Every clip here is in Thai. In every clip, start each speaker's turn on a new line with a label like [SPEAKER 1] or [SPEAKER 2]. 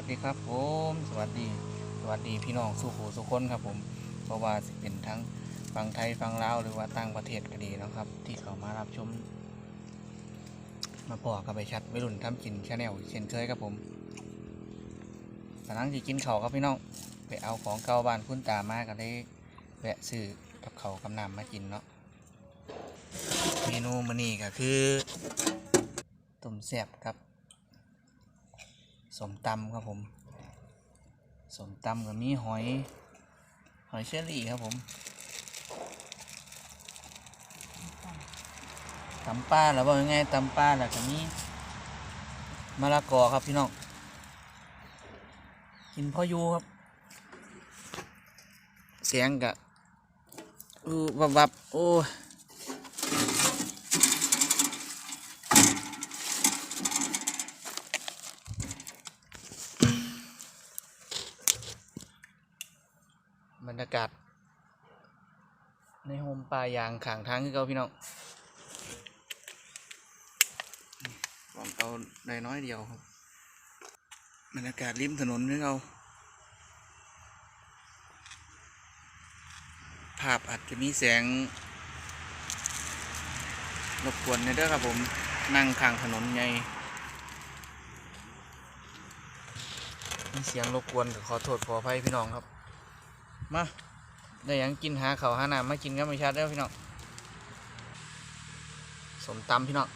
[SPEAKER 1] วัสดีครับผมสวัสดีสวัสดีพี่น้องสุขูสุคนครับผมเพราะว่าสิเป็นทั้งฟังไทยฟังลาวหรือว่าต่างประเทศก็ดีนะครับ ที่เขามารับชม มาพอกับไปชัดวัยรุ่นทำกินชาแนลเช่นเคยครับผมกำลังจะกินเขาครับพี่น้องไปเอาของเก่าบ้านคุณตามาก็ได้แวะซื้อกับเขากับน้ำมากินเนาะเมนูมื้อนี้ก็คือต้มแซ่บครับ สมตำครับผมสมตำกับมีหอย หอยเชอรี่ครับผมตำป้าแล้วบอกยังไงตำป้าแล้วก็มีมะละกอครับพี่น้องกินพ่ออยูครับ เสียงกะอู้วับวับโอ้ยบรรยากาศ ในโฮมปลายางขางทางคือเก่าพี่น้องของเก่าได้น้อยเดียวครับบรรยากาศริมถนนคือเก่าภาพอาจจะมีแสงรบกวนในเด้อครับผมนั่งข้างถนนไงมีเสียงรบกวนก็ขอโทษขออภัยพี่น้องครับ มาได้ยังกินหาเขาหาน้ำมากินก็ไม่ชัดเด้วพี่น้องสมตำพี่น้อง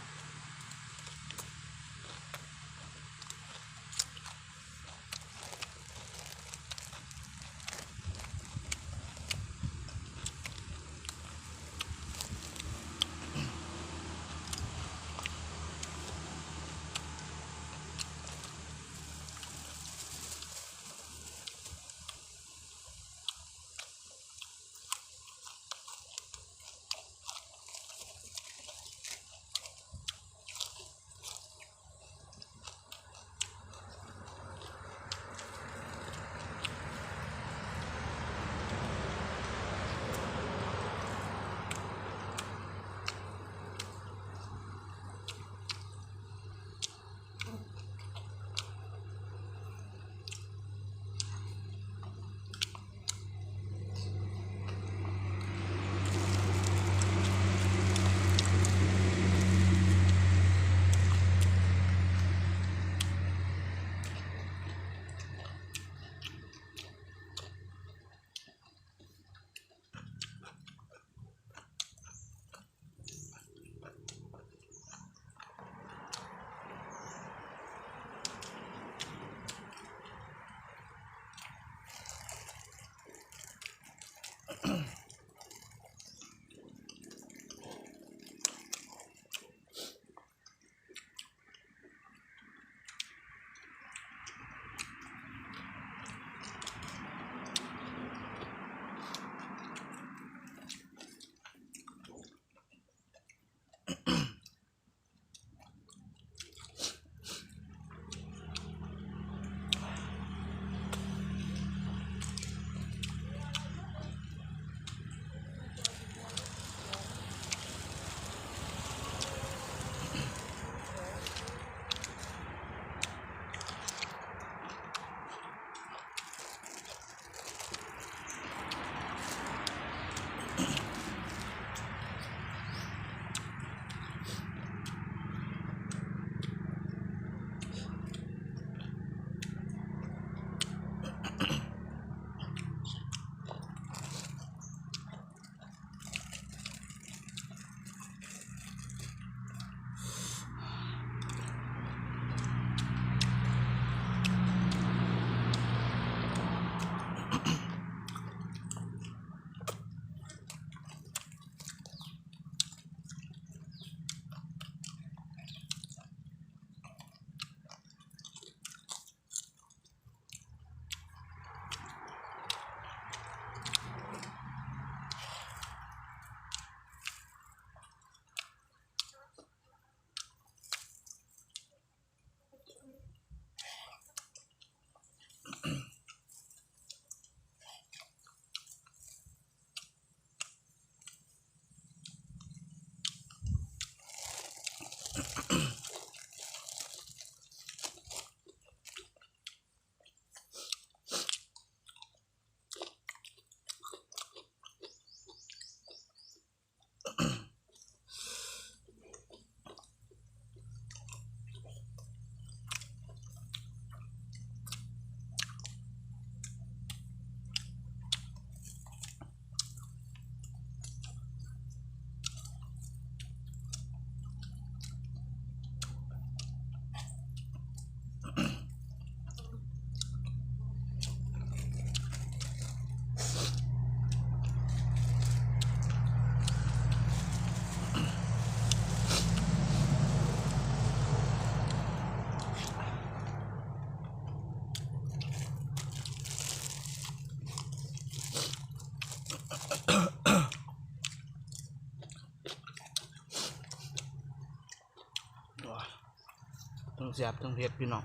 [SPEAKER 1] ทั้งแซ่บทั้งเผ็ดพี่น้อง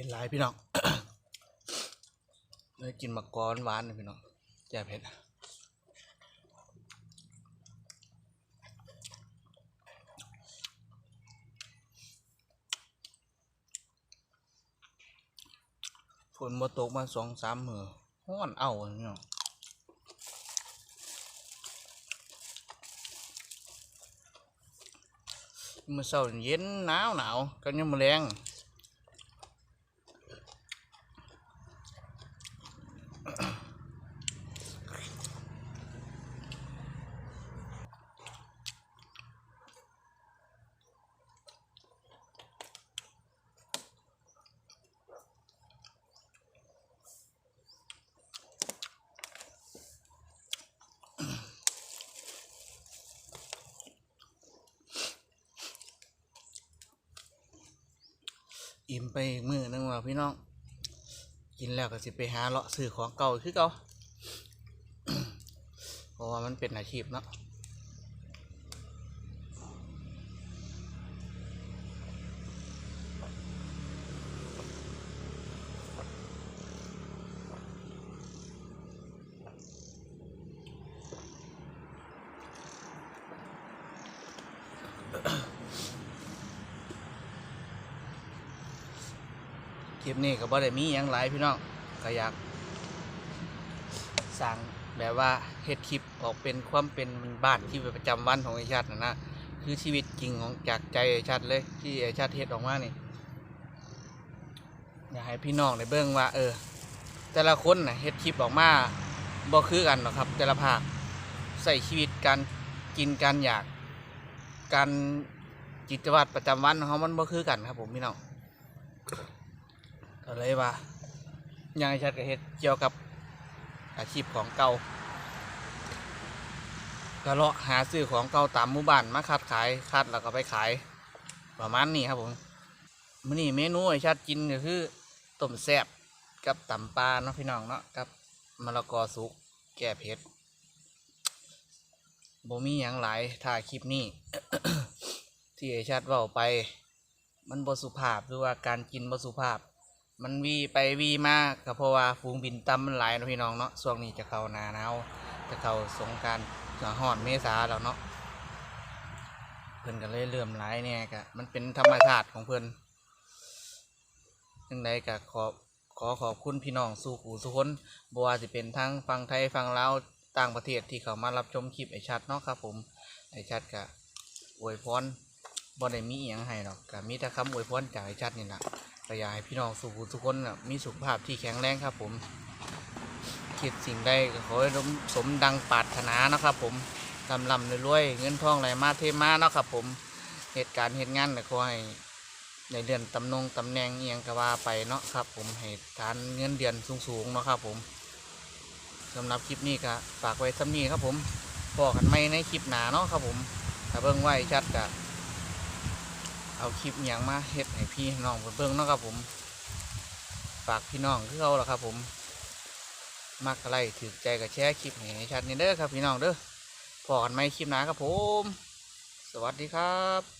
[SPEAKER 1] ผ็ดหลายพี่น้องเลยกินมะกอนหวานนะพี่น้องแจ่เผ็ดฝนมาตกมาสองสามมือห้อนเอาพี่น้องมื่อเช้าเย็นหนาวหนาวกันยังมาแรง อิ่มไปอีกมือนึงว่ะพี่น้อง กินแล้วก็สิไปหาเลาะซื้อของเก่าคือเก่าเพราะว่ามันเป็นอาชีพเนาะ ลิปนี้ก็บ่ได้มีหยังหลายพี่น้องก็อยากสั่งแบบว่าเฮ็ดคลิปออกเป็นความเป็นบ้านที่ประจำวันของไอชัดนะนะคือชีวิตจริงของจากใจไอชัดเลย ที่ไอชัดเฮ็ดออกมานี่อยากให้พี่น้องได้เบิ่งว่า เออ แต่ละคนนะเฮ็ดคลิปออกมาบ่คือกันหรอกครับ แต่ละภาคใส่ชีวิตการกินการอยากการกิจวัตรประจำวันของมันบ่คือกันครับผมพี่น้อง ก็เลยว่ายังไงชัดก็เฮ็ดเกี่ยวกับอาชีพของเก่าก็เลาะหาซื้อของเก่าตามหมู่บ้านมาคัดขายคัดแล้วก็ไปขายประมาณนี้ครับผมมื้อนี้เมนูไอ้ชัดกินก็คือต้มแซ่บกับตำปลาเนาะพี่น้องเนาะกับมะละกอสุกแก้เผ็ดบ่มีหยังหลายถ้าคลิปนี้ ที่ไอ้ชัดเว้าไป มันบ่สุภาพหรือว่าการกินบ่สุภาพ มันวีไปวีมาก็เพราะว่าฝูงบินต่ำมันหลายเนาะพี่น้องเนาะช่วงนี้จะเข้าหนาหนาวจะเข้าสงการจะฮอดเมษาแล้วเนาะเพิ่นก็เลยเริ่อมหลายเนี่ยก็มันเป็นธรรมชาติของเพิ่นยังไงก็ขอขอขอบคุณพี่น้องสู่หูสุคนบ่ว่าสิเป็นทั้งฟังไทยฟังลาวต่างประเทศที่เขามารับชมคลิปไอชัดเนาะครับผมไอชัดก็อวยพรบ่ได้มีอหยังให้หรอกก็มีแต่คำอวยพรจากไอชัดนี่แหละ ก็อยากให้พี่น้องสุขทุกคนนะมีสุขภาพที่แข็งแรงครับผม คิดสิ่งใดก็ขอให้สมดังปรารถนานะครับ ผมลำลำรวยๆเงินทองไหลมาเทมาเนาะครับ ผมเหตุการณ์เหตุงานก็ขอให้ในเดือนตำนงตำแหน่งเอียงก็ว่าไปเนาะครับ ผมให้ทานเงินเดือนสูงๆเนาะครับผมสำหรับคลิปนี้ก็ฝากไว้สำนี้ครับผมพอกันไม่ในคลิปหนาเนาะครับผมถ้าเบิ่งไว้ชัดก็ เอาคลิปอย่างมาเฮ็ดให้พี่น้องเพิ่นเบิ่งเนาะครับผม ฝากพี่น้องคือเขาล่ะครับผม มักอะไรถือใจกับแชร์คลิปให้ชัดนี่เด้อครับพี่น้องเด้อพอกันไหมคลิปหนาครับผม สวัสดีครับ